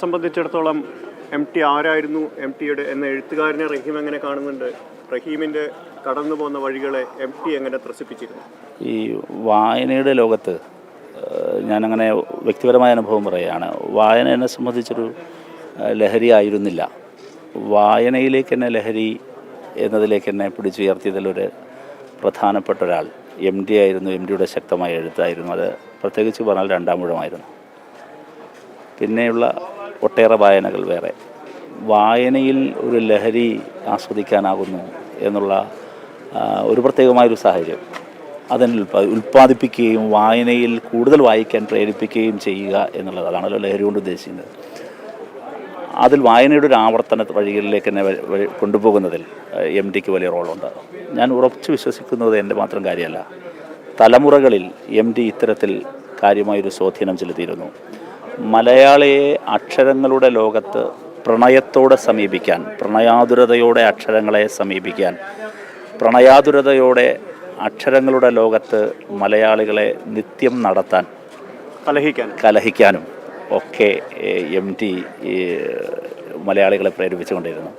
സംബന്ധിച്ചിടത്തോളം M T ആരായിരുന്നു? M ടിയുടെ എന്ന എഴുത്തുകാരനെ റഹീം എങ്ങനെ കാണുന്നുണ്ട്? റഹീമിന്റെ കടന്നു പോകുന്ന വഴികളെ എം ടി എങ്ങനെ ത്രസിപ്പിച്ചിരുന്നു? ഈ വായനയുടെ ലോകത്ത് ഞാനങ്ങനെ വ്യക്തിപരമായ അനുഭവം പറയുകയാണ്. വായന എന്നെ സംബന്ധിച്ചൊരു ലഹരി ആയിരുന്നില്ല. വായനയിലേക്ക് എന്നെ ലഹരി എന്നതിലേക്ക് എന്നെ പിടിച്ചുയർത്തിയതിലൊരു പ്രധാനപ്പെട്ട ഒരാൾ എം ഡി ആയിരുന്നു. എം ഡിയുടെ ശക്തമായ എഴുത്തായിരുന്നു. അത് പ്രത്യേകിച്ച് പറഞ്ഞാൽ രണ്ടാം മുഴമായിരുന്നു. പിന്നെയുള്ള ഒട്ടേറെ വായനകൾ വേറെ. വായനയിൽ ഒരു ലഹരി ആസ്വദിക്കാനാകുന്നു എന്നുള്ള ഒരു പ്രത്യേകമായൊരു സാഹചര്യം. അതിന് ഉൽപ്പാ ഉൽപ്പാദിപ്പിക്കുകയും വായനയിൽ കൂടുതൽ വായിക്കാൻ പ്രേരിപ്പിക്കുകയും ചെയ്യുക എന്നുള്ളത് അതാണല്ലോ ലഹരി കൊണ്ട് ഉദ്ദേശിക്കുന്നത്. അതിൽ വായനയുടെ ഒരു ആവർത്തന വഴികളിലേക്ക് എന്നെ കൊണ്ടുപോകുന്നതിൽ എം ഡിക്ക് വലിയ റോളുണ്ട്. ഞാൻ ഉറച്ചു വിശ്വസിക്കുന്നത് എന്റെ മാത്രം കാര്യമല്ല. തലമുറകളിൽ എം ഡി ഇത്തരത്തിൽ കാര്യമായൊരു സ്വാധീനം ചെലുത്തിയിരുന്നു. മലയാളിയെ അക്ഷരങ്ങളുടെ ലോകത്ത് പ്രണയത്തോടെ സമീപിക്കാൻ പ്രണയാതുരതയോടെ അക്ഷരങ്ങളെ സമീപിക്കാൻ പ്രണയാതുരതയോടെ അക്ഷരങ്ങളുടെ ലോകത്ത് മലയാളികളെ നിത്യം നടത്താൻ കലഹിക്കാൻ. കലഹിക്കാനും ഒക്കെ എം ടി മലയാളികളെ പ്രേരിപ്പിച്ചുകൊണ്ടിരുന്നു.